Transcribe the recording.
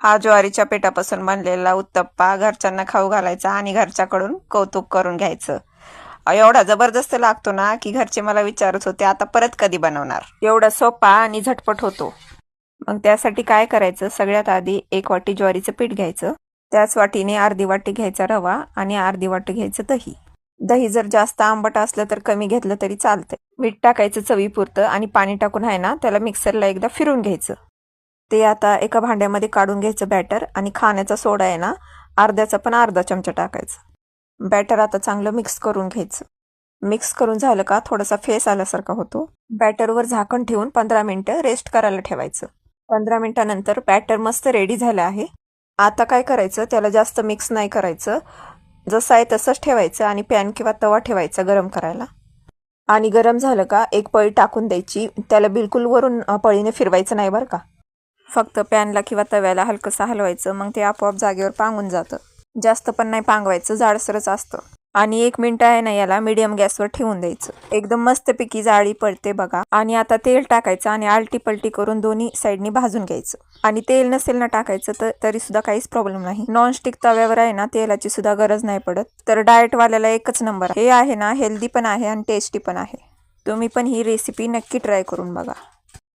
हा ज्वारीच्या पिठापासून बनलेला उत्तप्पा घरच्यांना खाऊ घालायचा आणि घरच्याकडून कौतुक करून घ्यायचं. एवढा जबरदस्त लागतो ना की घरचे मला विचारत होते आता परत कधी बनवणार? एवढा सोपा आणि झटपट होतो. मग त्यासाठी काय करायचं? सगळ्यात आधी एक वाटी ज्वारीचं पीठ घ्यायचं. त्याच वाटीने अर्धी वाटी घ्यायचा रवा आणि अर्धी वाटी घ्यायचं दही. दही जर जास्त आंबट असलं तर कमी घेतलं तरी चालतंय. मीठ टाकायचं चवीपुरतं आणि पाणी टाकून आहे ना त्याला मिक्सरला एकदा फिरून घ्यायचं. ते आता एका भांड्यामध्ये काढून घ्यायचं बॅटर आणि खाण्याचा सोडा आहे ना अर्ध्याचा पण अर्धा चमचा टाकायचा. बॅटर आता चांगलं मिक्स करून घ्यायचं. मिक्स करून झालं का थोडासा फेस आल्यासारखा होतो. बॅटरवर झाकण ठेवून पंधरा मिनटं रेस्ट करायला ठेवायचं. पंधरा मिनटानंतर बॅटर मस्त रेडी झालं आहे. आता काय करायचं? त्याला जास्त मिक्स नाही करायचं. जसं आहे तसंच ठेवायचं आणि पॅन किंवा तवा ठेवायचा गरम करायला. आणि गरम झालं का एक पळी टाकून द्यायची. त्याला बिलकुल वरून पळीने फिरवायचं नाही बरं का. फक्त पॅनला किंवा तव्याला हलकंसं हलवायचं मग ते आपोआप जागेवर पांगून जातं. जास्त पण नाही पांगवायचं जाडसरच असतं. आणि एक मिनिट आहे ना याला मीडियम गॅसवर ठेवून द्यायचं. एकदम मस्तपैकी जाळी पडते बघा. आणि आता तेल टाकायचं आणि आलटी पलटी करून दोन्ही साईडनी भाजून घ्यायचं. आणि तेल नसेल ना टाकायचं तर तरी सुद्धा काहीच प्रॉब्लेम नाही. नॉनस्टिक तव्यावर आहे ना तेलाची सुद्धा गरज नाही पडत. तर डाएटवाल्याला एकच नंबर हे आहे ना हेल्दी पण आहे आणि टेस्टी पण आहे. तुम्ही पण ही रेसिपी नक्की ट्राय करून बघा.